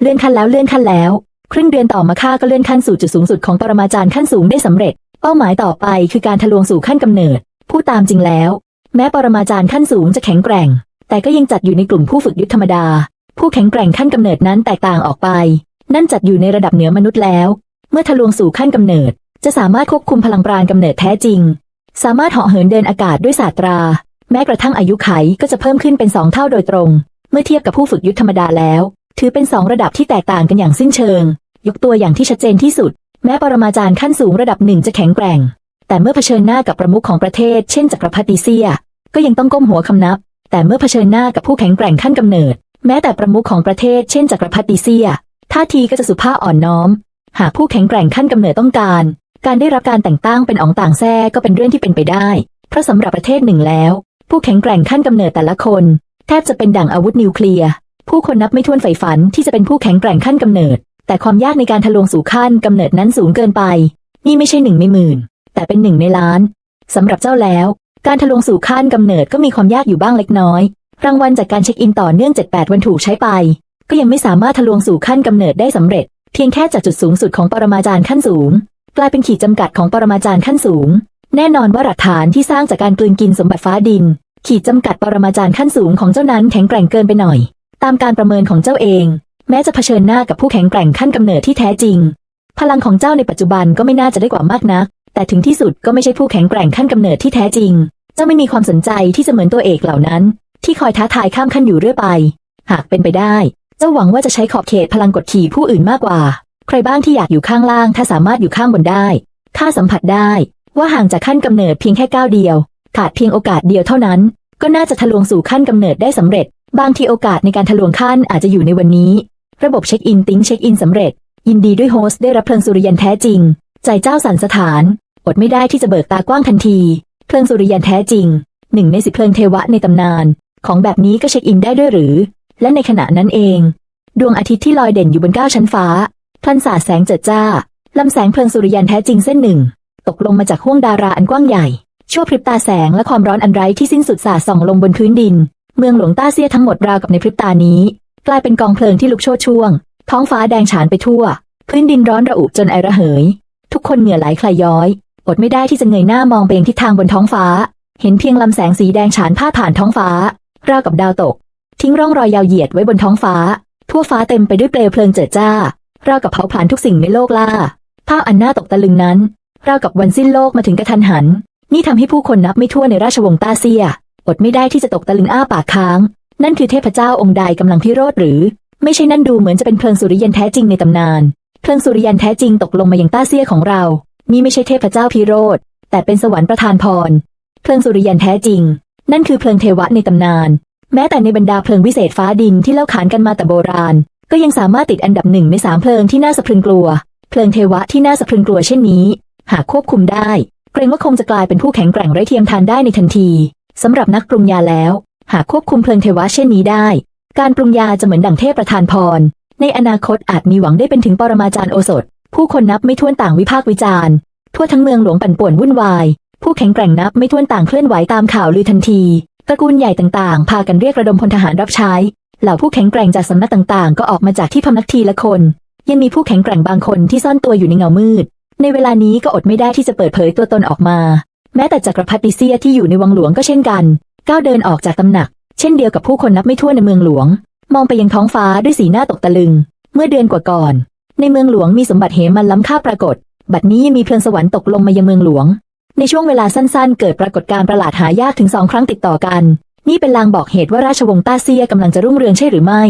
เลื่อนขั้นแล้วเลื่อนขั้นแล้ว ครึ่งเดือนต่อมาข้าก็เลื่อนขั้นสู่จุดสูงสุดของปรมาจารย์ขั้นสูงได้สำเร็จ เป้าหมายต่อไปคือการทะลวงสู่ขั้นกำเนิดพูดตามจริงแล้ว แม้ปรมาจารย์ขั้นสูงจะแข็งแกร่ง แต่ก็ยังจัดอยู่ในกลุ่มผู้ฝึกยุทธธรรมดา ผู้แข็งแกร่งขั้นกำเนิดนั้นแตกต่างออกไป นั่นจัดอยู่ในระดับเหนือมนุษย์แล้ว เมื่อทะลวงสู่ขั้นกำเนิด จะสามารถควบคุมพลังปราณกำเนิดแท้จริง สามารถเหาะเหินเดินอากาศด้วยศาสตรา แม้กระทั่งอายุไขก็จะเพิ่มขึ้นเป็นสองเท่าโดยตรง เมื่อเทียบกับผู้ฝึกยุทธธรรมดาแล้ว ถือเป็นสองระดับที่แตกต่างกันอย่างสิ้นเชิง ยกตัวอย่างที่ชัดเจนที่สุด แม้ปรมาจารย์ขั้นสูงระดับหนึ่งจะแข็งแกร่ง แต่เมื่อเผชิญหน้ากับประมุขของประเทศ เช่นจักรพรรดิเซีย ก็ยังต้องก้มหัวคำนับ แต่เมื่อเผชิญหน้ากับผู้แข็งแกร่งขั้นกำเนิด แม้แต่ประมุขของประเทศ เช่นจักรพรรดิเซีย ท่าทีก็จะสุภาพอ่อนน้อม หากผู้แข็งแกร่งขั้นกำเนิดต้องการ การได้รับการแต่งตั้งเป็นอ๋องต่างแท้ก็เป็นเรื่องที่เป็นไปได้ เพราะสำหรับประเทศหนึ่งแล้ว ผู้แข็งแกร่งขั้นกำเนิดแต่ละคน แทบจะเป็นดั่งอาวุธนิวเคลียร์ ผู้คนนับไม่ถ้วนใฝ่ฝันที่จะเป็นผู้แข็งแกร่งขั้นกำเนิด แต่ความยากในการทะลวงสู่ขั้นกำเนิดนั้นสูงเกินไป นี่ไม่ใช่หนึ่งในหมื่น แต่เป็นหนึ่งในล้านสำหรับเจ้าแล้ว การทะลวงสู่ขั้นกำเนิดก็มีความยากอยู่บ้างเล็กน้อย รางวัลจากการเช็คอินต่อเนื่อง 7-8 วันถูกใช้ไป ก็ยังไม่สามารถทะลวงสู่ขั้นกำเนิดได้สำเร็จ เพียงแค่จากจุดสูงสุดของปรมาจารย์ขั้นสูง กลายเป็นขีดจำกัดของปรมาจารย์ขั้นสูง แน่นอนว่าหลักฐานที่สร้างจากการกลืนกินสมบัติฟ้าดิน ขีดจำกัดปรมาจารย์ขั้นสูงของเจ้านั้นแข็งแกร่งเกินไปหน่อยามการประเมินของเจ้าเอง แม้จะเผชิญหน้ากับผู้แข็งแกร่งขั้นกำเนิดที่แท้จริง พลังของเจ้าในปัจจุบันก็ไม่น่าจะได้กว่ามากนัก แต่ถึงที่สุดก็ไม่ใช่ผู้แข็งแกร่งขั้นกำเนิดที่แท้จริง เจ้าไม่มีความสนใจที่จะเหมือนตัวเอกเหล่านั้น ที่คอยท้าทายข้ามขั้นอยู่เรื่อยไป หากเป็นไปได้ เจ้าหวังว่าจะใช้ขอบเขตพลังกดขี่ผู้อื่นมากกว่า ใครบ้างที่อยากอยู่ข้างล่าง ถ้าสามารถอยู่ข้างบนได้ข้าสัมผัสได้ว่าห่างจากขั้นกำเนิดเพียงแค่ก้าวเดียว ขาดเพียงโอกาสเดียวเท่านั้น ก็น่าจะทะลวงสู่ขั้นกำเนิดได้สำเร็จ บางทีโอกาสในการทะลวงขั้นอาจจะอยู่ในวันนี้ ระบบเช็คอินติ้งเช็คอินสำเร็จ ยินดีด้วยโฮสต์ได้รับเพลิงสุริยันแท้จริง ใจเจ้าสันสถาน อดไม่ได้ที่จะเบิกตากว้างทันที เพลิงสุริยันแท้จริง หนึ่งในสิบเพลิงเทวะในตำนาน ของแบบนี้ก็เช็คอินได้ด้วยหรือ และในขณะนั้นเอง ดวงอาทิตย์ที่ลอยเด่นอยู่บนก้าชั้นฟ้าพลันสาดแสงเจิดจ้าลำแสงเพลิงสุริยันแท้จริงเส้นหนึ่ง ตกลงมาจากห้วงดาราอันกว้างใหญ่ชั่วพริบตาแสงและความร้อนอันไร้ที่สิ้นสุดสาดส่องลงบนพื้นดิน เมืองหลวงต้าเซียทั้งหมดราวกับในพริบตานี้ กลายเป็นกองเพลิงที่ลุกโชนช่วง ท้องฟ้าแดงฉานไปทั่ว พื้นดินร้อนระอุจนไอระเหย ทุกคนเหงื่อไหลคลายย้อยอดไม่ได้ที่จะเงยหน้ามองไปยังทิศทางบนท้องฟ้า เห็นเพียงลำแสงสีแดงฉานพาดผ่านท้องฟ้า ราวกับดาวตก ทิ้งร่องรอยยาวเหยียดไว้บนท้องฟ้า ทั่วฟ้าเต็มไปด้วยเปลวเพลิงเจิดจ้าราวกับเผาผลาญทุกสิ่งในโลกล่าภาพอันน่าตกตะลึงนั้นราวกับวันสิ้นโลกมาถึงกระทันหัน นี่ทำให้ผู้คนนับไม่ถ้วนในราชวงศ์ต้าเซีย อดไม่ได้ที่จะตกตะลึงอ้าปากค้าง นั่นคือเทพเจ้าองค์ใดกำลังพิโรธหรือ ไม่ใช่นั่นดูเหมือนจะเป็นเพลิงสุริยันแท้จริงในตำนาน เพลิงสุริยันแท้จริงตกลงมาอยังต้าเซียของเรา นี่ไม่ใช่เทพเจ้าพิโรธ แต่เป็นสวรรค์ประทานพร เพลิงสุริยันแท้จริง นั่นคือเพลิงเทวะในตำนาน แม้แต่ในบรรดาเพลิงวิเศษฟ้าดินที่เล่าขานกันมาแต่โบราณ ก็ยังสามารถติดอันดับหนึ่งในสามเพลิงที่น่าสะพรึงกลัว เพลิงเทวะที่น่าสะพรึงกลัวเช่นนี้ หากควบคุมได้เกรงว่าคงจะกลายเป็นผู้แข็งแกร่งไร้เทียมทานได้ในทันที สำหรับนักปรุงยาแล้ว หากควบคุมเพลิงเทวะเช่นนี้ได้ การปรุงยาจะเหมือนดั่งเทพประทานพร ในอนาคตอาจมีหวังได้เป็นถึงปรมาจารย์โอสถ ผู้คนนับไม่ถ้วนต่างวิพากษ์วิจารณ์ ทั่วทั้งเมืองหลวงปั่นป่วนวุ่นวาย ผู้แข็งแกร่งนับไม่ถ้วนต่างเคลื่อนไหวตามข่าวลือทันที ตระกูลใหญ่ต่างๆ พากันเรียกระดมพลทหารรับใช้ เหล่าผู้แข็งแกร่งจากสำนักต่างๆ ก็ออกมาจากที่พำนักทีละคน ยังมีผู้แข็งแกร่งบางคนที่ซ่อนตัวอยู่ในเงามืด ในเวลานี้ก็อดไม่ได้ที่จะเปิดเผยตัวตนออกมา แม้แต่จักรพรรดิเซียที่อยู่ในวังหลวงก็เช่นกัน ก้าวเดินออกจากตำหนัก เช่นเดียวกับผู้คนนับไม่ถ้วนในเมืองหลวง มองไปยังท้องฟ้าด้วยสีหน้าตกตะลึง เมื่อเดือนกว่าก่อน ในเมืองหลวงมีสมบัติเหมันล้ำค่าปรากฏ บัดนี้ยังมีเพลิงสวรรค์ตกลงมายังเมืองหลวง ในช่วงเวลาสั้นๆ เกิดปรากฏการณ์ประหลาดหายากถึงสองครั้งติดต่อกัน นี่เป็นลางบอกเหตุว่าราชวงศ์ต้าเซียกำลังจะรุ่งเรืองใช่หรือไม่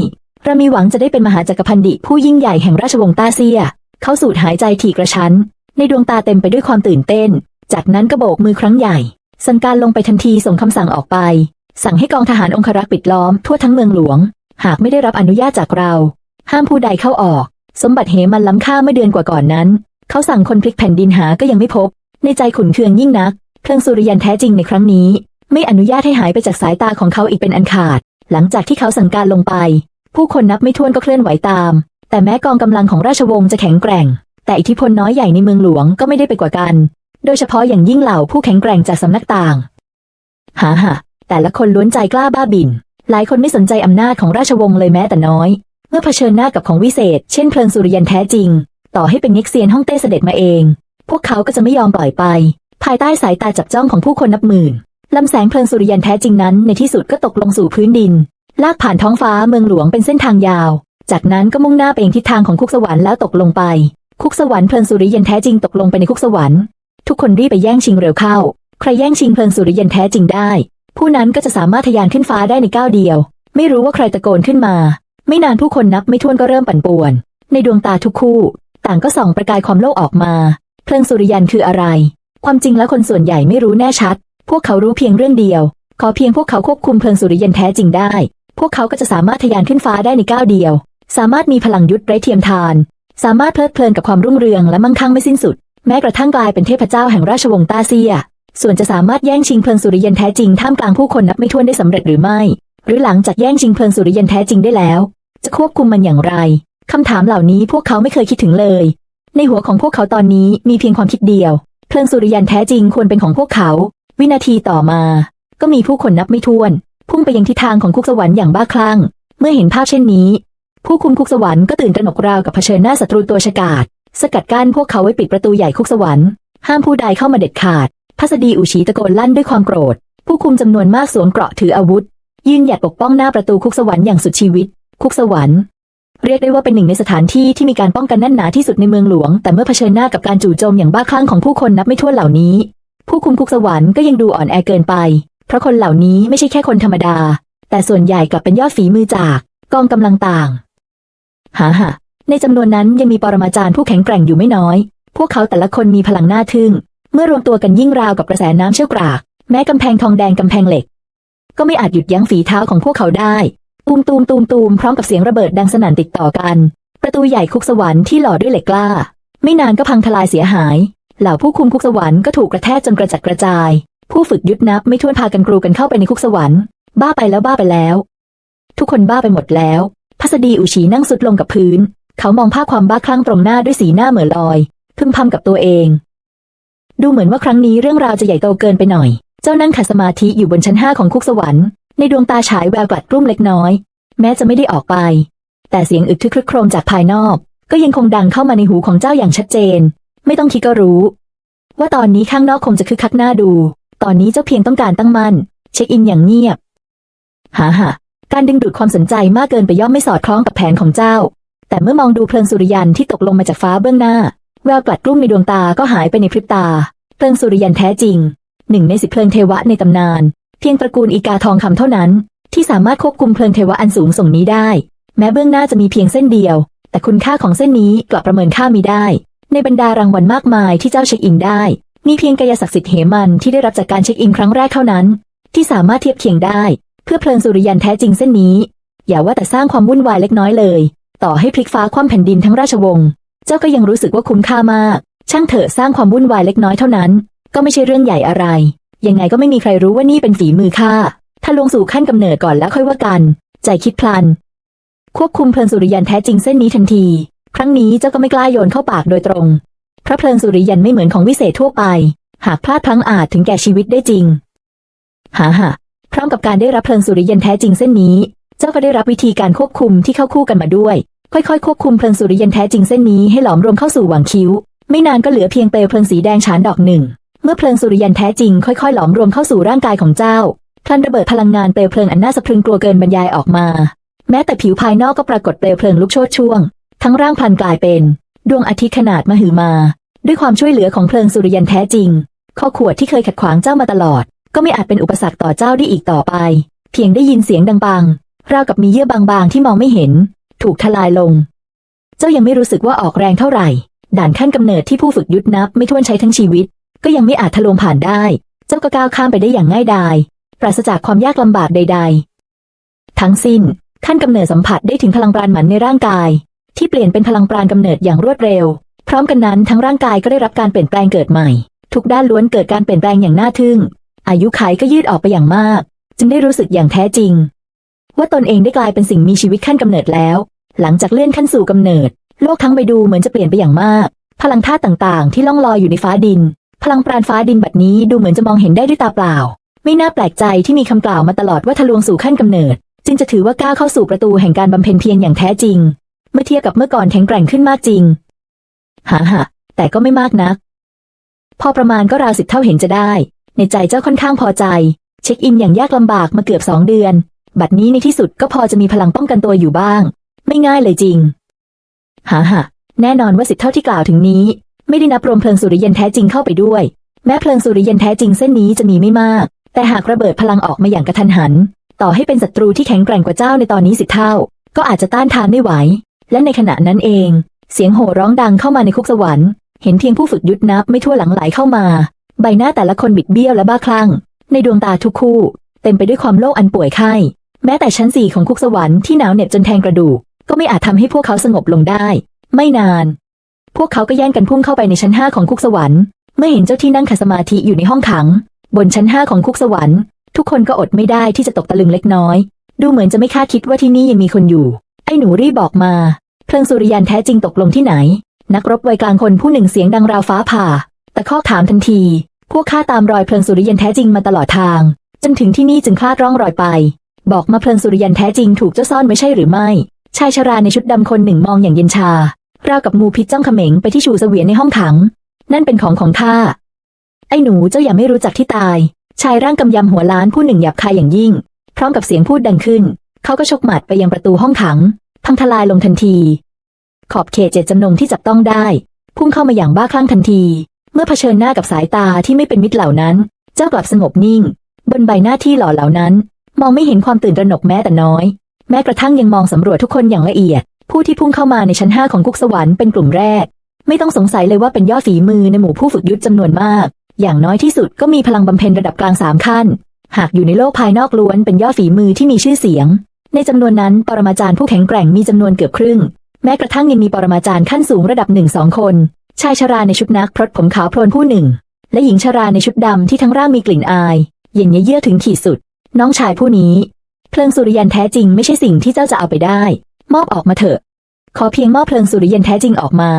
เรามีหวังจะได้เป็นมหาจักรพันดิผู้ยิ่งใหญ่แห่งราชวงศ์ต้าเซีย เขาสูดหายใจถี่กระชั้น ในดวงตาเต็มไปด้วยความตื่นเต้น จากนั้นก็โบกมือครั้งใหญ่ สั่งการลงไปทันทีส่งคำสั่งออกไป สั่งให้กองทหารองครักษ์ปิดล้อมทั่วทั้งเมืองหลวง หากไม่ได้รับอนุญาตจากเรา ห้ามผู้ใดเข้าออก สมบัติเหมันล้ำค่าเมื่อเดือนกว่าก่อนนั้น เขาสั่งคนพลิกแผ่นดินหาก็ยังไม่พบ ในใจขุนเคืองยิ่งนักเครื่องสุริยันแท้จริงในครั้งนี้ ไม่อนุญาตให้หายไปจากสายตาของเขาอีกเป็นอันขาด หลังจากที่เขาสั่งการลงไป ผู้คนนับไม่ถ้วนก็เคลื่อนไหวตาม แต่แม้กองกำลังของราชวงศ์จะแข็งแกร่งแต่อิทธิพลน้อยใหญ่ในเมืองหลวงก็ไม่ได้ไปกว่ากัน โดยเฉพาะอย่างยิ่งเหล่าผู้แข็งแกร่งจากสำนักต่าง หาหะแต่ละคนล้วนใจกล้าบ้าบิน หลายคนไม่สนใจอำนาจของราชวงศ์เลยแม้แต่น้อย เมื่อเผชิญหน้ากับของวิเศษ เช่นเพลิงสุริยันแท้จริง ต่อให้เป็นเง็กเซียนฮ่องเต้เสด็จมาเอง พวกเขาก็จะไม่ยอมปล่อยไป ภายใต้สายตาจับจ้องของผู้คนนับหมื่นลำแสงเพลิงสุริยันแท้จริงนั้น ในที่สุดก็ตกลงสู่พื้นดิน ลากผ่านท้องฟ้าเมืองหลวงเป็นเส้นทางยาว จากนั้นก็มุ่งหน้าไปยังทิศทางของคุกสวรรค์แล้วตกลงไป คุกสวรรค์เพลิงสุริยันแท้จริงตกลงไปในคุกสวรรค์ ทุกคนรีบไปแย่งชิงเร็วเข้า ใครแย่งชิงเพลิงสุริยันแท้จริงได้ ผู้นั้นก็จะสามารถทะยานขึ้นฟ้าได้ในก้าวเดียว ไม่รู้ว่าใครตะโกนขึ้นมา ไม่นานผู้คนนับไม่ถ้วนก็เริ่มปั่นป่วน ในดวงตาทุกคู่ ต่างก็ส่องประกายความโลภออกมา เพลิงสุริยันคืออะไร ความจริงแล้วคนส่วนใหญ่ไม่รู้แน่ชัด พวกเขารู้เพียงเรื่องเดียว ขอเพียงพวกเขาควบคุมเพลิงสุริยันแท้จริงได้ พวกเขาก็จะสามารถทะยานขึ้นฟ้าได้ในก้าวเดียว สามารถมีพลังยุทธไร้เทียมทาน สามารถเพลิดเพลินกับความรุ่งเรืองและมั่งคั่งไม่สิ้นสุด แม้กระทั่งกลายเป็นเทพเจ้าแห่งราชวงศ์ต้าเซีย ส่วนจะสามารถแย่งชิงเพลิงสุริยันแท้จริงท่ามกลางผู้คนนับไม่ถ้วนได้สำเร็จหรือไม่ หรือหลังจากแย่งชิงเพลิงสุริยันแท้จริงได้แล้ว จะควบคุมมันอย่างไรคำถามเหล่านี้พวกเขาไม่เคยคิดถึงเลย ในหัวของพวกเขาตอนนี้มีเพียงความคิดเดียว เพลิงสุริยันแท้จริงควรเป็นของพวกเขา วินาทีต่อมา ก็มีผู้คนนับไม่ถ้วน พุ่งไปยังทิศทางของคุกสวรรค์อย่างบ้าคลั่ง เมื่อเห็นภาพเช่นนี้ ผู้คุมคุกสวรรค์ก็ตื่นตระหนกราวกับเผชิญหน้าศัตรูตัวฉกาจ สกัดกั้นพวกเขาไว้ปิดประตูใหญ่คุกสวรรค์ห้ามผู้ใดเข้ามาเด็ดขาด พัสดีอุชีตะโกนลั่นด้วยความโกรธ ผู้คุมจำนวนมากสวมเกราะถืออาวุธ ยืนหยัดปกป้องหน้าประตูคุกสวรรค์อย่างสุดชีวิต คุกสวรรค์เรียกได้ว่าเป็นหนึ่งในสถานที่ที่มีการป้องกันแน่นหนาที่สุดในเมืองหลวง แต่เมื่อเผชิญหน้ากับการจู่โจมอย่างบ้าคลั่งของผู้คนนับไม่ถ้วนเหล่านี้ ผู้คุมคุกสวรรค์ก็ยังดูอ่อนแอเกินไป เพราะคนเหล่านี้ไม่ใช่แค่คนธรรมดา แต่ส่วนใหญ่กลับเป็นยอดฝีมือจากกองกำลังต่าง หาหะ ในจำนวนนั้นยังมีปรมาจารย์ผู้แข็งแกร่งอยู่ไม่น้อย พวกเขาแต่ละคนมีพลังหน่าทึ่ง เมื่อรวมตัวกันยิ่งราวกับกระแสน้ำเชี่ยวกราก แม้กำแพงทองแดงกำแพงเหล็ก ก็ไม่อาจหยุดยั้งฝีเท้าของพวกเขาได้ ตูมตูมตูมตูมพร้อมกับเสียงระเบิดดังสนั่นติดต่อกัน ประตูใหญ่คุกสวรรค์ที่หล่อด้วยเหล็กกล้า ไม่นานก็พังทลายเสียหาย เหล่าผู้คุมคุกสวรรค์ก็ถูกกระแทกจนกระจัดกระจาย ผู้ฝึกยุทธนับไม่ถ้วนพากันกรูกันเข้าไปในคุกสวรรค์ บ้าไปแล้วบ้าไปแล้ว ทุกคนบ้าไปหมดแล้ว พัสดีอุชีนั่งสุดลงกับพื้น เขามองภาพความบ้าคลั่งตรงหน้าด้วยสีหน้าเหม่อลอย พึมพำกับตัวเอง ดูเหมือนว่าครั้งนี้เรื่องราวจะใหญ่โตเกินไปหน่อย เจ้านั่งขัดสมาธิอยู่บนชั้นห้าของคุกสวรรค์ ในดวงตาฉายแววกลัดกลุ้มเล็กน้อย แม้จะไม่ได้ออกไป แต่เสียงอึกทึกครึกโครมจากภายนอก ก็ยังคงดังเข้ามาในหูของเจ้าอย่างชัดเจน ไม่ต้องคิดก็รู้ ว่าตอนนี้ข้างนอกคงจะคึกคักหน้าดู ตอนนี้เจ้าเพียงต้องการตั้งมั่น เช็คอินอย่างเงียบหาหะการดึงดูดความสนใจมากเกินไปย่อมไม่สอดคล้องกับแผนของเจ้า แต่เมื่อมองดูเพลิงสุริยันที่ตกลงมาจากฟ้าเบื้องหน้า แววกลัดกลุ้มในดวงตาก็หายไปในพริบตา เพลิงสุริยันแท้จริง หนึ่งในสิบเพลิงเทวะในตำนาน เพียงตระกูลอีกาทองคำเท่านั้น ที่สามารถควบคุมเพลิงเทวะอันสูงส่งนี้ได้ แม้เบื้องหน้าจะมีเพียงเส้นเดียว แต่คุณค่าของเส้นนี้กลับประเมินค่ามีได้ ในบรรดารางวัลมากมายที่เจ้าเช็คอินได้ มีเพียงกายศักดิ์สิทธิ์เหมันที่ได้รับจากการเช็คอินครั้งแรกเท่านั้น ที่สามารถเทียบเคียงได้ เพื่อเพลิงสุริยันแท้จริงเส้นนี้ อย่าว่าแต่สร้างความวุ่นวายเล็กน้อยเลย ต่อให้พลิกฟ้าคว่ำแผ่นดินทั้งราชวงศ์ เจ้าก็ยังรู้สึกว่าคุ้มค่ามาก ช่างเถอะสร้างความวุ่นวายเล็กน้อยเท่านั้น ก็ไม่ใช่เรื่องใหญ่อะไร ยังไงก็ไม่มีใครรู้ว่านี่เป็นฝีมือข้า ถ้าลงสู่ขั้นกำเนิดก่อนแล้วค่อยว่ากัน ใจคิดพลัน ควบคุมเพลิงสุริยันแท้จริงเส้นนี้ทันที ครั้งนี้เจ้าก็ไม่กล้าโยนเข้าปากโดยตรงเพราะเพลิงสุริยันไม่เหมือนของวิเศษทั่วไป หากพลาดพลั้งอาจถึงแก่ชีวิตได้จริง หาหะพร้อมกับการได้รับเพลิงสุริยันแท้จริงเส้นนี้ เจ้าก็ได้รับวิธีการควบคุมที่เข้าคู่กันมาด้วย ค่อยๆ ควบคุมเพลิงสุริยันแท้จริงเส้นนี้ให้หลอมรวมเข้าสู่หว่างคิ้ว ไม่นานก็เหลือเพียงเปลวเพลิงสีแดงฉานดอกหนึ่ง เมื่อเพลิงสุริยันแท้จริงค่อยๆ หลอมรวมเข้าสู่ร่างกายของเจ้าพลันระเบิดพลังงานเปลวเพลิงอันน่าสะพรึงกลัวเกินบรรยายออกมา แม้แต่ผิวภายนอกก็ปรากฏเปลวเพลิงลุกโชนช่วง ทั้งร่างพลันกลายเป็น ดวงอาทิตย์ขนาดมหึมา ด้วยความช่วยเหลือของเพลิงสุริยันแท้จริง ข้อขวดที่เคยขัดขวางเจ้ามาตลอด ก็ไม่อาจเป็นอุปสรรคต่อเจ้าได้อีกต่อไป เพียงได้ยินเสียงดังปังราวกับมีเยื่อบางๆที่มองไม่เห็น ถูกทลายลง เจ้ายังไม่รู้สึกว่าออกแรงเท่าไหร่ ด่านขั้นกำเนิดที่ผู้ฝึกยุทธนับ ไม่ถ้วนใช้ทั้งชีวิต ก็ยังไม่อาจทะลวงผ่านได้ เจ้าก็ก้าวข้ามไปได้อย่างง่ายดาย ปราศจากความยากลำบากใด ๆ ทั้งสิ้น ขั้นกำเนิดสัมผัสได้ถึงพลังปราณหมันในร่างกาย ที่เปลี่ยนเป็นพลังปราณกำเนิดอย่างรวดเร็ว พร้อมกันนั้นทั้งร่างกายก็ได้รับการเปลี่ยนแปลงเกิดใหม่ ทุกด้านล้วนเกิดการเปลี่ยนแปลงอย่างน่าทึ่ง อายุขัยก็ยืดออกไปอย่างมาก จึงได้รู้สึกอย่างแท้จริง ว่าตนเองได้กลายเป็นสิ่งมีชีวิตขั้นกำเนิดแล้ว หลังจากเลื่อนขั้นสู่กำเนิด โลกทั้งใบดูเหมือนจะเปลี่ยนไปอย่างมาก พลังธาตุต่างๆ ที่ล่องลอยอยู่ในฟ้าดิน พลังปราณฟ้าดินบัดนี้ดูเหมือนจะมองเห็นได้ด้วยตาเปล่า ไม่น่าแปลกใจที่มีคำกล่าวมาตลอดว่าทะลวงสู่ขั้นกำเนิด จึงจะถือว่าก้าวเข้าสู่ประตูแห่งการบำเพ็ญเพียรอย่างแท้จริง เมื่อเทียบกับเมื่อก่อนแข็งแกร่งขึ้นมากจริงหาหะแต่ก็ไม่มากนัก พอประมาณก็ราวสิบเท่าเห็นจะได้ ในใจเจ้าค่อนข้างพอใจ เช็คอินอย่างยากลำบากมาเกือบสองเดือน บัดนี้ในที่สุดก็พอจะมีพลังป้องกันตัวอยู่บ้าง ไม่ง่ายเลยจริง หาหะแน่นอนว่าสิบเท่าที่กล่าวถึงนี้ ไม่ได้นับรวมเพลิงสุริยันแท้จริงเข้าไปด้วย แม้เพลิงสุริยันแท้จริงเส้นนี้จะมีไม่มาก แต่หากระเบิดพลังออกมาอย่างกระทันหัน ต่อให้เป็นศัตรูที่แข็งแกร่งกว่าเจ้าในตอนนี้สิบเท่า ก็อาจจะต้านทานไม่ไหว และในขณะนั้นเอง เสียงโห่ร้องดังเข้ามาในคุกสวรรค์เห็นเพียงผู้ฝึกยุทธนับไม่ทั่วหลังไหลเข้ามา ใบหน้าแต่ละคนบิดเบี้ยวและบ้าคลั่ง ในดวงตาทุกคู่ เต็มไปด้วยความโลภอันป่วยไข้ แม้แต่ชั้นสี่ของคุกสวรรค์ที่หนาวเหน็บจนแทงกระดูก ก็ไม่อาจทำให้พวกเขาสงบลงได้ ไม่นาน พวกเขาก็แย่งกันพุ่งเข้าไปในชั้นห้าของคุกสวรรค์เมื่อเห็นเจ้าที่นั่งขัดสมาธิอยู่ในห้องขัง บนชั้นห้าของคุกสวรรค์ ทุกคนก็อดไม่ได้ที่จะตกตะลึงเล็กน้อย ดูเหมือนจะไม่คาดคิดว่าที่นี่ยังมีคนอยู่ ไอ้หนูรีบบอกมา เพลิงสุริยันแท้จริงตกลงที่ไหน นักรบวัยกลางคนผู้หนึ่งเสียงดังราวฟ้าผ่า แต่ข้อถามทันที พวกข้าตามรอยเพลิงสุริยันแท้จริงมาตลอดทาง จนถึงที่นี่จึงคลาดร่องรอยไป บอกมาเพลิงสุริยันแท้จริงถูกเจ้าซ่อนไว้ใช่หรือไม่ ชายชราในชุดดำคนหนึ่งมองอย่างเย็นชา ราวกับงูพิษจ้องเขม็งไปที่ชูเสวียนในห้องขัง นั่นเป็นของของข้า ไอ้หนูเจ้าอย่าไม่รู้จักที่ตาย ชายร่างกำยำหัวล้านผู้หนึ่งหยาบคายอย่างยิ่ง พร้อมกับเสียงพูดดังขึ้น เขาก็ชกหมัดไปยังประตูห้องขัง พังทลายลงทันที ขอบเขตเจตจำนงที่จับต้องได้ พุ่งเข้ามาอย่างบ้าคลั่งทันที เมื่อเผชิญหน้ากับสายตาที่ไม่เป็นมิตรเหล่านั้น เจ้ากลับสงบนิ่ง บนใบหน้าที่หล่อเหล่านั้น มองไม่เห็นความตื่นตระหนกแม้แต่น้อย แม้กระทั่งยังมองสำรวจทุกคนอย่างละเอียด ผู้ที่พุ่งเข้ามาในชั้นห้าของคุกสวรรค์เป็นกลุ่มแรก ไม่ต้องสงสัยเลยว่าเป็นยอดฝีมือในหมู่ผู้ฝึกยุทธจำนวนมาก อย่างน้อยที่สุดก็มีพลังบำเพ็ญระดับกลางสามขั้น หากอยู่ในโลกภายนอกล้วนเป็นยอดฝีมือที่มีชื่อเสียง ในจำนวนนั้นปรมาจารย์ผู้แข็งแกร่งมีจำนวนเกือบครึ่ง แม้กระทั่งยังมีปรมาจารย์ขั้นสูงระดับหนึ่งสองคน ชายชราในชุดนักพรตผมขาวโพลนผู้หนึ่ง และหญิงชราในชุดดำที่ทั้งร่างมีกลิ่นอายเย็นเยือกถึงขีดสุด น้องชายผู้นี้ เพลิงสุริยันแท้จริงไม่ใช่สิ่งที่เจ้าจะเอาไปได้ มอบออกมาเถอะ ขอเพียงมอบเพลิงสุริยันแท้จริงออกมา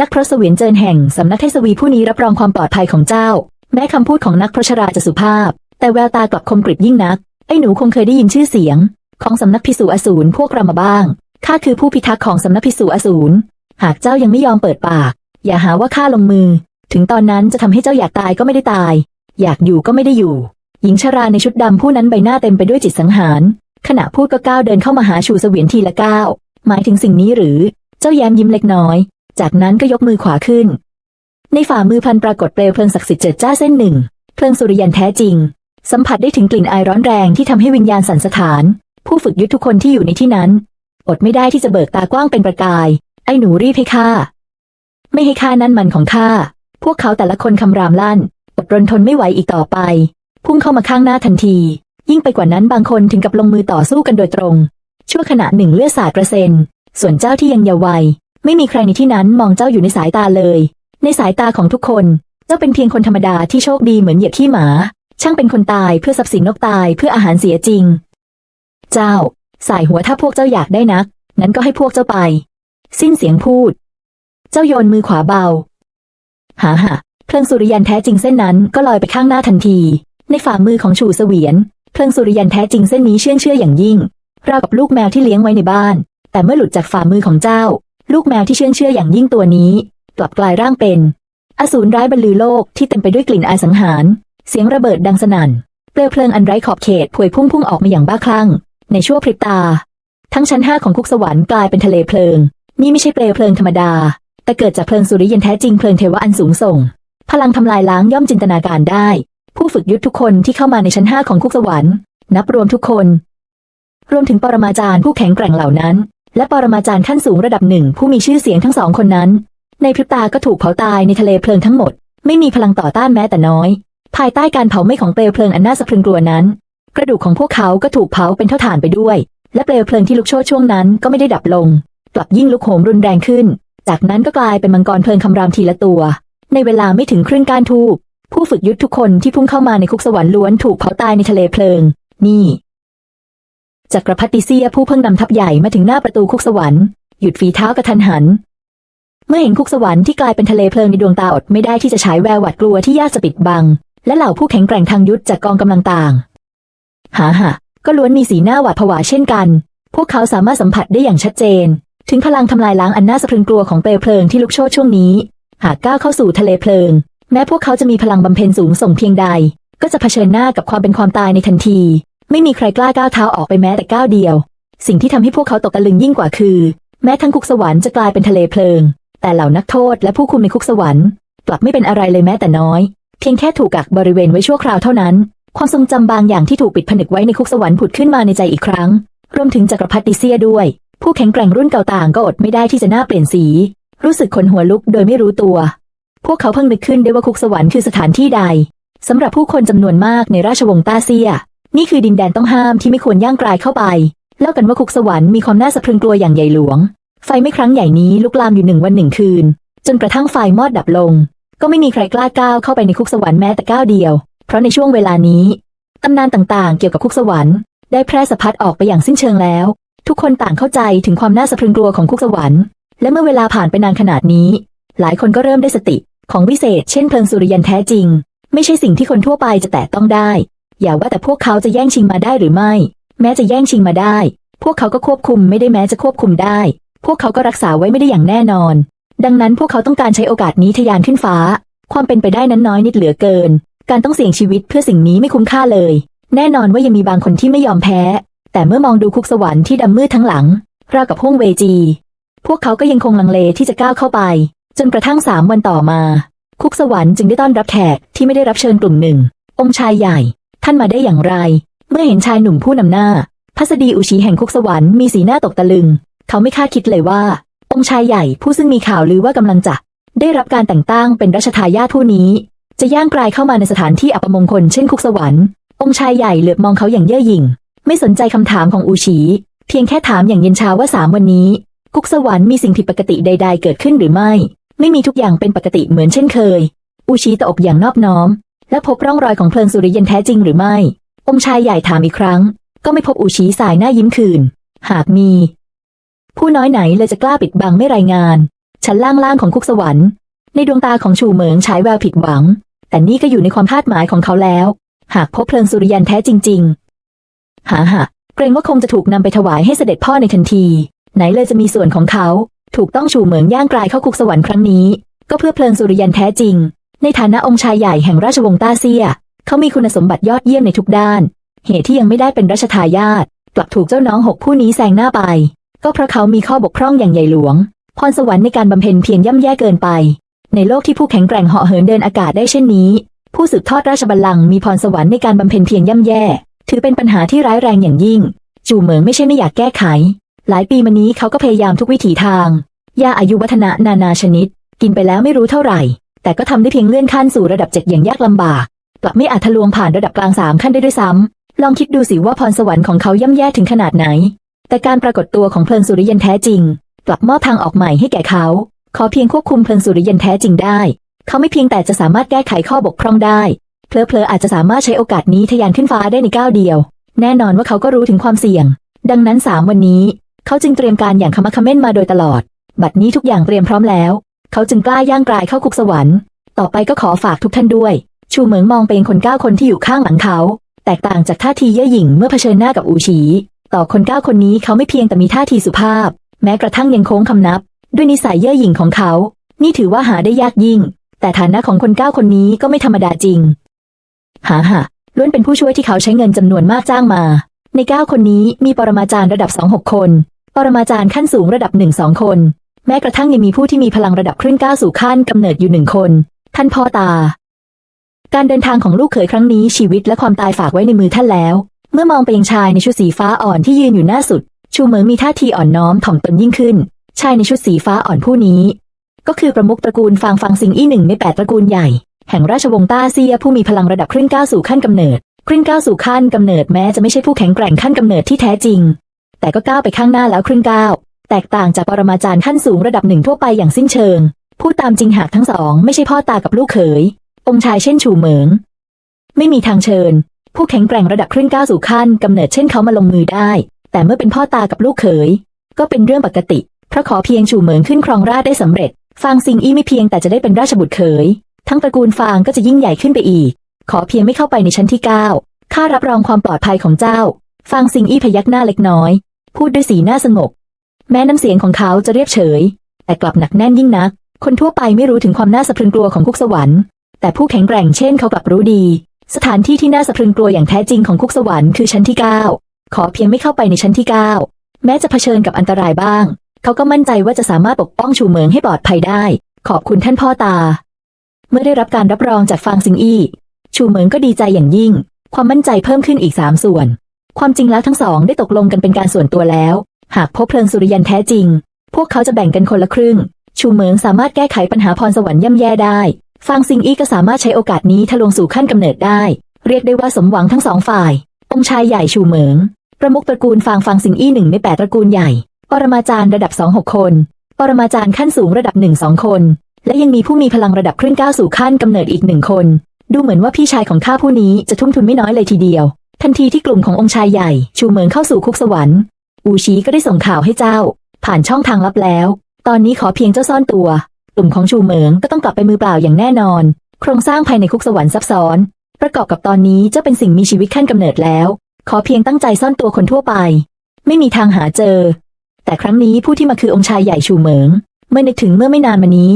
นักพรตเสวียนเจินแห่งสำนักเทศวีผู้นี้รับรองความปลอดภัยของเจ้า แม้คำพูดของนักพรตชราจะสุภาพ แต่แววตากลับคมกริบยิ่งนัก ไอ้หนูคงเคยได้ยินชื่อเสียง ของสำนักพิสูอสูรพวกเรามาบ้างข้าคือผู้พิทักษ์ของสำนักพิสูอสูรหากเจ้ายังไม่ยอมเปิดปาก อย่าหาว่าข้าลงมือ ถึงตอนนั้นจะทำให้เจ้าอยากตายก็ไม่ได้ตาย อยากอยู่ก็ไม่ได้อยู่ หญิงชราในชุดดำผู้นั้นใบหน้าเต็มไปด้วยจิตสังหาร ขณะพูดก็ก้าวเดินเข้ามาหาชูเสวียนทีละก้าว หมายถึงสิ่งนี้หรือ เจ้าแย้มยิ้มเล็กน้อย จากนั้นก็ยกมือขวาขึ้น ในฝ่ามือพันปรากฏเปลวเพลิงศักดิ์สิทธิ์เจิดจ้าเส้นหนึ่ง เพลิงสุริยันแท้จริง สัมผัสได้ถึงกลิ่นไอร้อนแรงที่ทำให้วิญญาณสั่นสะท้าน ผู้ฝึกยุทธทุกคนที่อยู่ในที่นั้น อดไม่ได้ที่จะเบิกตากว้างเป็นประกาย ไอ้หนูรีบให้ข้า ไม่ให้ข้านั่นมันของข้า พวกเขาแต่ละคนคำรามลั่น อดรนทนไม่ไหวอีกต่อไป พุ่งเข้ามาข้างหน้าทันที ยิ่งไปกว่านั้นบางคนถึงกับลงมือต่อสู้กันโดยตรง ชั่วขณะหนึ่งเลือดสาดกระเซ็น ส่วนเจ้าที่ยังเยาว์วัย ไม่มีใครในที่นั้นมองเจ้าอยู่ในสายตาเลย ในสายตาของทุกคน เจ้าเป็นเพียงคนธรรมดาที่โชคดีเหมือนเหยียบขี้หมา ช่างเป็นคนตายเพื่อทรัพย์สินนกตายเพื่ออาหารเสียจริง เจ้า สายหัวถ้าพวกเจ้าอยากได้นัก นั้นก็ให้พวกเจ้าไป สิ้นเสียงพูด เจ้าโยนมือขวาเบาหาหะเพลิงสุริยันแท้จริงเส้นนั้นก็ลอยไปข้างหน้าทันที ในฝ่ามือของชูเสวียน เพลิงสุริยันแท้จริงเส้นนี้เชื่องเชื่ออย่างยิ่ง ราวกับลูกแมวที่เลี้ยงไว้ในบ้าน แต่เมื่อหลุดจากฝ่ามือของเจ้า ลูกแมวที่เชื่องเชื่ออย่างยิ่งตัวนี้ กลับกลายร่างเป็น อสูรร้ายบรรลือโลกที่เต็มไปด้วยกลิ่นอายสังหาร เสียงระเบิดดังสนั่น เปลวเพลิงอันไร้ขอบเขตพวยพุ่งพุ่งออกมาอย่างบ้าคลั่ง ในชั่วพริบตา ทั้งชั้นห้าของคุกสวรรค์กลายเป็นทะเลเพลิง นี่ไม่ใช่เปลวเพลิงธรรมดา แต่เกิดจากเพลิงสุริยันแท้จริงเพลิงเทวะอันสูงส่ง พลังทำลายล้างย่อมจินตนาการได้ ผู้ฝึกยุทธทุกคนที่เข้ามาในชั้นห้าของคุกสวรรค์ นับรวมทุกคน รวมถึงปรมาจารย์ผู้แข็งแกร่งเหล่านั้น และปรมาจารย์ขั้นสูงระดับหนึ่งผู้มีชื่อเสียงทั้งสองคนนั้น ในพริบตาก็ถูกเผาตายในทะเลเพลิงทั้งหมด ไม่มีพลังต่อต้านแม้แต่น้อย ภายใต้การเผาไหม้ของเปลวเพลิงอันน่าสะพรึงกลัวนั้น กระดูกของพวกเขาก็ถูกเผาเป็นเท่าฐานไปด้วย และเปลวเพลิงที่ลุกโชนช่วงนั้นก็ไม่ได้ดับลงกลับยิ่งลุกโหมรุนแรงขึ้น จากนั้นก็กลายเป็นมังกรเพลิงคำรามทีละตัว ในเวลาไม่ถึงครึ่งกานทูบ ผู้ฝึกยุทธทุกคนที่พุ่งเข้ามาในคุกสวรรค์ล้วนถูกเผาตายในทะเลเพลิง นี่จักรพรรดิเซียผู้เพิ่งนำทัพใหญ่มาถึงหน้าประตูคุกสวรรค์หยุดฝีเท้ากระทันหัน เมื่อเห็นคุกสวรรค์ที่กลายเป็นทะเลเพลิงในดวงตาอดไม่ได้ที่จะฉายแววหวาดกลัวที่ยากจะปิดบัง และเหล่าผู้แข็งแกร่งทางยุทธจากกองกำลังต่าง หาหะก็ล้วนมีสีหน้าหวาดผวาเช่นกัน พวกเขาสามารถสัมผัสได้อย่างชัดเจน ถึงพลังทำลายล้างอันน่าสะพรึงกลัวของเปลวเพลิงที่ลุกโชนช่วงนี้ หากก้าวเข้าสู่ทะเลเพลิง แม้พวกเขาจะมีพลังบำเพ็ญสูงส่งเพียงใด ก็จะเผชิญหน้ากับความเป็นความตายในทันที ไม่มีใครกล้าก้าวเท้าออกไปแม้แต่ก้าวเดียว สิ่งที่ทำให้พวกเขาตกตะลึงยิ่งกว่าคือ แม้ทั้งคุกสวรรค์จะกลายเป็นทะเลเพลิง แต่เหล่านักโทษและผู้คุมในคุกสวรรค์กลับไม่เป็นอะไรเลยแม้แต่น้อย เพียงแค่ถูกกักบริเวณไว้ชั่วคราวเท่านั้น ความทรงจำบางอย่างที่ถูกปิดผนึกไว้ในคุกสวรรค์ผุดขึ้นมาในใจอีกครั้ง รวมถึงจักรพรรดิเซียด้วย ผู้แข็งแกร่งรุ่นเก่าต่างก็อดไม่ได้ที่จะหน้าเปลี่ยนสี รู้สึกขนหัวลุกโดยไม่รู้ตัว พวกเขาเพิ่งนึกขึ้นได้ว่าคุกสวรรค์คือสถานที่ใดสำหรับผู้คนจำนวนมากในราชวงศ์ต้าเซีย นี่คือดินแดนต้องห้ามที่ไม่ควรย่างกรายเข้าไปเล่ากันว่าคุกสวรรค์มีความน่าสะพรึงกลัวอย่างใหญ่หลวง ไฟไม่ครั้งใหญ่นี้ลุกลามอยู่หนึ่งวันหนึ่งคืน จนกระทั่งไฟมอดดับลง ก็ไม่มีใครกล้าก้าวเข้าไปในคุกสวรรค์แม้แต่ก้าวเดียว เพราะในช่วงเวลานี้ตำนานต่างๆ เกี่ยวกับคุกสวรรค์ได้แพร่สะพัดออกไปอย่างสิ้นเชิงแล้ว ทุกคนต่างเข้าใจถึงความน่าสะพรึงกลัวของคุกสวรรค์ และเมื่อเวลาผ่านไปนานขนาดนี้ หลายคนก็เริ่มได้สติ ของวิเศษเช่นเพลิงสุริยันแท้จริง ไม่ใช่สิ่งที่คนทั่วไปจะแตะต้องได้ อย่าว่าแต่พวกเขาจะแย่งชิงมาได้หรือไม่ แม้จะแย่งชิงมาได้ พวกเขาก็ควบคุมไม่ได้แม้จะควบคุมได้ พวกเขาก็รักษาไว้ไม่ได้อย่างแน่นอน ดังนั้นพวกเขาต้องการใช้โอกาสนี้ทะยานขึ้นฟ้า ความเป็นไปได้นั้นน้อยนิดเหลือเกิน การต้องเสี่ยงชีวิตเพื่อสิ่งนี้ไม่คุ้มค่าเลย แน่นอนว่ายังมีบางคนที่ไม่ยอมแพ้ แต่เมื่อมองดูคุกสวรรค์ที่ดำมืดทั้งหลังราวกับห้วงเวจี พวกเขาก็ยังคงลังเลที่จะก้าวเข้าไป จนกระทั่งสามวันต่อมา คุกสวรรค์จึงได้ต้อนรับแขกที่ไม่ได้รับเชิญกลุ่มหนึ่ง องค์ชายใหญ่ ท่านมาได้อย่างไร เมื่อเห็นชายหนุ่มผู้นำหน้า พัสดีอุชีแห่งคุกสวรรค์มีสีหน้าตกตะลึง เขาไม่คาดคิดเลยว่า องค์ชายใหญ่ผู้ซึ่งมีข่าวลือว่ากำลังจะได้รับการแต่งตั้งเป็นรัชทายาทผู้นี้ จะย่างกลายเข้ามาในสถานที่อัปมงคลเช่นคุกสวรรค์ องค์ชายใหญ่เหลือบมองเขาอย่างเย่อหยิ่ง ไม่สนใจคำถามของอูฉีเพียงแค่ถามอย่างเย็นชาว่าสามวันนี้คุกสวรรค์มีสิ่งผิดปกติใด ๆ เกิดขึ้นหรือไม่ ไม่มีทุกอย่างเป็นปกติเหมือนเช่นเคย อูชีตะอบอย่างนอบน้อม และพบร่องรอยของเพลิงสุริยันแท้จริงหรือไม่ องค์ชายใหญ่ถามอีกครั้ง ก็ไม่พบอูชีสายหน้ายิ้มคืน หากมี ผู้น้อยไหนเลยจะกล้าปิดบังไม่รายงาน ชั้นล่างๆของคุกสวรรค์ ในดวงตาของชูเหมิงฉายแววผิดหวัง แต่นี่ก็อยู่ในความคาดหมายของเขาแล้ว หากพบเพลิงสุริยันแท้จริง ๆ หาหะเกรงว่าคงจะถูกนำไปถวายให้เสด็จพ่อในทันที ไหนเลยจะมีส่วนของเขา ถูกต้องชูเหมิงย่างกลายเข้าคุกสวรรค์ครั้งนี้ ก็เพื่อเพลิงสุริยันแท้จริง ในฐานะองค์ชายใหญ่แห่งราชวงศ์ต้าเซีย เขามีคุณสมบัติยอดเยี่ยมในทุกด้าน เหตุที่ยังไม่ได้เป็นรัชทายาทกลับถูกเจ้าน้องหกผู้นี้แซงหน้าไป ก็เพราะเขามีข้อบกพร่องอย่างใหญ่หลวง พรสวรรค์ในการบำเพ็ญเพียงย่ำแย่เกินไป ในโลกที่ผู้แข็งแกร่งเหาะเหินเดินอากาศได้เช่นนี้ ผู้สืบทอดราชบัลลังก์มีพรสวรรค์ในการบำเพ็ญเพียงย่ำแย่ ถือเป็นปัญหาที่ร้ายแรงอย่างยิ่ง จูเหมิงไม่ใช่ไม่อยากแก้ไข หลายปีมานี้เขาก็พยายามทุกวิถีทาง ยาอายุวัฒนะนานาชนิด กินไปแล้วไม่รู้เท่าไหร่ แต่ก็ทำได้เพียงเลื่อนขั้นสู่ระดับเจ็ดอย่างยากลำบาก กลับไม่อาจทะลวงผ่านระดับกลางสามขั้นได้ด้วยซ้ำลองคิดดูสิว่าพรสวรรค์ของเขาย่ำแย่ถึงขนาดไหน แต่การปรากฏตัวของเพลิงสุริยันแท้จริง กลับมอบทางออกใหม่ให้แก่เขา ขอเพียงควบคุมเพลิงสุริยันแท้จริงได้ เขาไม่เพียงแต่จะสามารถแก้ไขข้อบกพร่องได้ เพลอๆอาจจะสามารถใช้โอกาสนี้ทะยานขึ้นฟ้าได้ในก้าวเดียว แน่นอนว่าเขาก็รู้ถึงความเสี่ยง ดังนั้นสามวันนี้ เขาจึงเตรียมการอย่างขมักขม้นมาโดยตลอด บัดนี้ทุกอย่างเตรียมพร้อมแล้ว เขาจึงกล้าย่างกลายเข้าคุกสวรรค์ ต่อไปก็ขอฝากทุกท่านด้วย ชูเหมิงมองไปยังคนเก้าคนที่อยู่ข้างหลังเขา แตกต่างจากท่าทีเย่อหยิ่งเมื่อเผชิญหน้ากับอูฉี ต่อคนเก้าคนนี้เขาไม่เพียงแต่มีท่าทีสุภาพ แม้กระทั่งยังโค้งคำนับ ด้วยนิสัยเย่อหยิ่งของเขา นี่ถือว่าหาได้ยากยิ่ง แต่ฐานะของคนเก้าคนนี้ก็ไม่ธรรมดาจริง หาหะล้วนเป็นผู้ช่วยที่เขาใช้เงินจำนวนมากจ้างมา ในเก้าคนนี้มีปรมาจารย์ระดับสองหกคน ปรมาจารย์ขั้นสูงระดับหนึ่งสองคน แม้กระทั่งยังมีผู้ที่มีพลังระดับครึ่งก้าวสู่ขั้นกำเนิดอยู่หนึ่งคน ท่านพ่อตา การเดินทางของลูกเขยครั้งนี้ชีวิตและความตายฝากไว้ในมือท่านแล้ว เมื่อมองไปยังชายในชุดสีฟ้าอ่อนที่ยืนอยู่หน้าสุด ชูเหมิงมีท่าทีอ่อนน้อมถ่อมตนยิ่งขึ้น ชายในชุดสีฟ้าอ่อนผู้นี้ ก็คือประมุขตระกูลฟางฟังซิงอี้หนึ่งในแปดตระกูลใหญ่แห่งราชวงศ์ต้าเซียผู้มีพลังระดับครึ่งก้าวสู่ขั้นกำเนิดครึ่งก้าวสู่ขั้นกำเนิดแม้จะไม่ใช่ผู้แข็งแกร่งขั้นกำเนิดที่แท้จริง แต่ก็ก้าวไปข้างหน้าแล้วครึ่งก้าว แตกต่างจากปรมาจารย์ขั้นสูงระดับหนึ่งทั่วไปอย่างสิ้นเชิง พูดตามจริงหากทั้งสอง ไม่ใช่พ่อตากับลูกเขย องค์ชายเช่นชูเหมิง ไม่มีทางเชิญ ผู้แข็งแกร่งระดับครึ่งก้าวสู่ขั้นกำเนิดเช่นเขามาลงมือได้ แต่เมื่อเป็นพ่อตากับลูกเขย ก็เป็นเรื่องปกติ เพราะขอเพียงชูเหมิงขึ้นครองราชได้สำเร็จ ฟางซิงอี้ไม่เพียงแต่จะได้เป็นราชบุตรเขย ทั้งตระกูลฟางก็จะยิ่งใหญ่ขึ้นไปอีก ขอเพียงไม่เข้าไปในชั้นที่เก้าข้ารับรองความปลอดภัยของเจ้า ฟางซิงอี้พยักหน้าเล็กน้อย พูดด้วยสีหน้าสงบ แม้น้ำเสียงของเขาจะเรียบเฉย แต่กลับหนักแน่นยิ่งนัก คนทั่วไปไม่รู้ถึงความน่าสะพรึงกลัวของคุกสวรรค์ แต่ผู้แข็งแกร่งเช่นเขากลับรู้ดี สถานที่ที่น่าสะพรึงกลัวอย่างแท้จริงของคุกสวรรค์คือชั้นที่ 9 ขอเพียงไม่เข้าไปในชั้นที่ 9 แม้จะเผชิญกับอันตรายบ้าง เขาก็มั่นใจว่าจะสามารถปกป้องชูเหมิงให้ปลอดภัยได้ ขอบคุณท่านพ่อตา เมื่อได้รับการรับรองจากฟางซิงอี้ ชูเหมิงก็ดีใจอย่างยิ่ง ความมั่นใจเพิ่มขึ้นอีกสามส่วน ความจริงแล้วทั้งสองได้ตกลงกันเป็นการส่วนตัวแล้ว หากพบเพลิงสุริยันแท้จริง พวกเขาจะแบ่งกันคนละครึ่ง ชูเหมิงสามารถแก้ไขปัญหาพรสวรรค์ย่ำแย่ได้ ฟางซิงอี้ก็สามารถใช้โอกาสนี้ทะลวงสู่ขั้นกำเนิดได้ เรียกได้ว่าสมหวังทั้งสองฝ่าย องค์ชายใหญ่ชูเหมิง ประมุขตระกูลฟางฟางซิงอี้หนึ่งในแปดตระกูลใหญ่ ปรมาจารย์ระดับสองหกคน ปรมาจารย์ขั้นสูงระดับหนึ่งสองคน และยังมีผู้มีพลังระดับครึ่งก้าวสู่ขั้นกำเนิดอีกหนึ่งคน ดูเหมือนว่าพี่ชายของข้าผู้นี้จะทุ่มทุนไม่น้อยเลยทีเดียว ทันทีที่กลุ่มขององค์ชายใหญ่ ชูเหมิงเข้าสู่คุกสวรรค์ อูชีก็ได้ส่งข่าวให้เจ้า ผ่านช่องทางลับแล้ว ตอนนี้ขอเพียงเจ้าซ่อนตัว กลุ่มของชูเหมิงก็ต้องกลับไปมือเปล่าอย่างแน่นอน โครงสร้างภายในคุกสวรรค์ซับซ้อน ประกอบกับตอนนี้เจ้าเป็นสิ่งมีชีวิตขั้นกำเนิดแล้ว ขอเพียงตั้งใจซ่อนตัวคนทั่วไป ไม่มีทางหาเจอ แต่ครั้งนี้ผู้ที่มาคือองค์ชายใหญ่ชูเหมิง เมื่อนึกถึงเมื่อไม่นานมานี้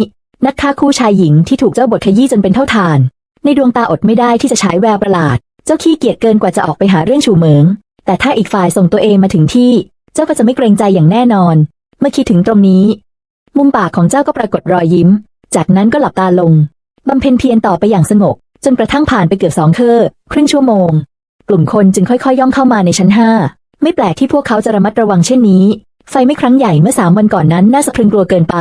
นักฆ่าคู่ชายหญิงที่ถูกเจ้าบทขยี้จนเป็นเท่าฐาน ในดวงตาอดไม่ได้ที่จะฉายแววประหลาด เจ้าขี้เกียจเกินกว่าจะออกไปหาเรื่องชูเหมิง แต่ถ้าอีกฝ่ายส่งตัวเองมาถึงที่ เจ้าก็จะไม่เกรงใจอย่างแน่นอน เมื่อคิดถึงตรงนี้ มุมปากของเจ้าก็ปรากฏรอยยิ้ม จากนั้นก็หลับตาลงบำเพ็ญเพียรต่อไปอย่างสงบ จนกระทั่งผ่านไปเกือบสองเคอครึ่งชั่วโมง กลุ่มคนจึงค่อยๆ ย่องเข้ามาในชั้นห้าไม่แปลกที่พวกเขาจะระมัดระวังเช่นนี้ ไฟไม่ครั้งใหญ่เมื่อสามวันก่อนนั้นน่าสะพรึงกลัวเกินไป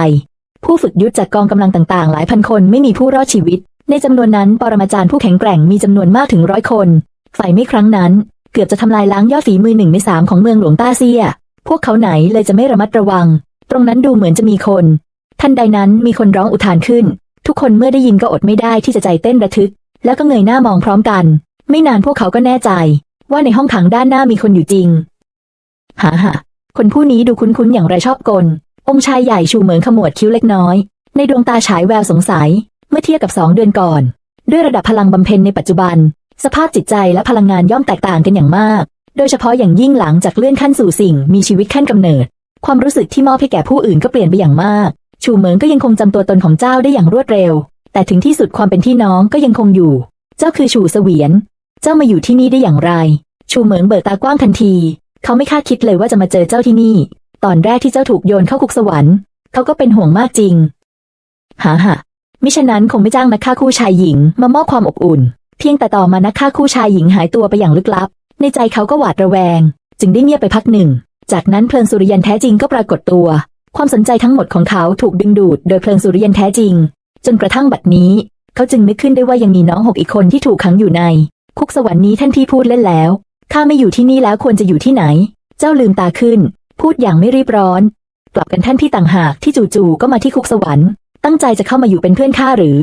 ผู้ฝึกยุทธจากกองกำลังต่างๆ หลายพันคนไม่มีผู้รอดชีวิต ในจำนวนนั้นปรมาจารย์ผู้แข็งแกร่งมีจำนวนมากถึงร้อยคนไฟไม่ครั้งนั้น เกือบจะทำลายล้างยอดฝีมือหนึ่งในสามของเมืองหลวงต้าเซีย พวกเขาไหนเลยจะไม่ระมัดระวัง ตรงนั้นดูเหมือนจะมีคนทันใดนั้นมีคนร้องอุทานขึ้น ทุกคนเมื่อได้ยินก็อดไม่ได้ที่จะใจเต้นระทึก แล้วก็เงยหน้ามองพร้อมกัน ไม่นานพวกเขาก็แน่ใจ ว่าในห้องขังด้านหน้ามีคนอยู่จริงหาหาคนผู้นี้ดูคุ้นๆอย่างไรชอบกล องค์ชายใหญ่ชูเหมือนขมวดคิ้วเล็กน้อย ในดวงตาฉายแววสงสัย เมื่อเทียบกับสองเดือนก่อน ด้วยระดับพลังบำเพ็ญในปัจจุบัน สภาพจิตใจและพลังงานย่อมแตกต่างกันอย่างมาก โดยเฉพาะอย่างยิ่งหลังจากเลื่อนขั้นสู่สิ่งมีชีวิตขั้นกำเนิด ความรู้สึกที่มอบให้แก่ผู้อื่นก็เปลี่ยนไปอย่างมาก ชูเหมิงก็ยังคงจำตัวตนของเจ้าได้อย่างรวดเร็ว แต่ถึงที่สุดความเป็นพี่น้องก็ยังคงอยู่ เจ้าคือชูเสวียน เจ้ามาอยู่ที่นี่ได้อย่างไร ชูเหมิงเบิกตากว้างทันที เขาไม่คาดคิดเลยว่าจะมาเจอเจ้าที่นี่ ตอนแรกที่เจ้าถูกโยนเข้าคุกสวรรค์ เขาก็เป็นห่วงมากจริง หาหะ มิฉะนั้นคงไม่จ้างนักฆ่าคู่ชายหญิง มามอบความอบอุ่น เพียงแต่ต่อมานักฆ่าคู่ชายหญิงหายตัวไปอย่างลึกลับ ในใจเขาก็หวาดระแวง จึงได้เงียบไปพักหนึ่ง จากนั้นเพลิงสุริยันแท้จริงก็ปรากฏตัว ความสนใจทั้งหมดของเขาถูกดึงดูด โดยเพลิงสุริยันแท้จริง จนกระทั่งบัดนี้ เขาจึงนึกขึ้นได้ว่ายังมีน้องหกอีกคนที่ถูกขังอยู่ใน คุกสวรรค์นี้ท่านพี่พูดเล่นแล้วข้าไม่อยู่ที่นี่แล้วควรจะอยู่ที่ไหน เจ้าลืมตาขึ้น พูดอย่างไม่รีบร้อน กลับกันท่านพี่ต่างหากที่จู่ๆก็มาที่คุกสวรรค์ ตั้งใจจะเข้ามาอยู่เป็นเพื่อนข้าหรือ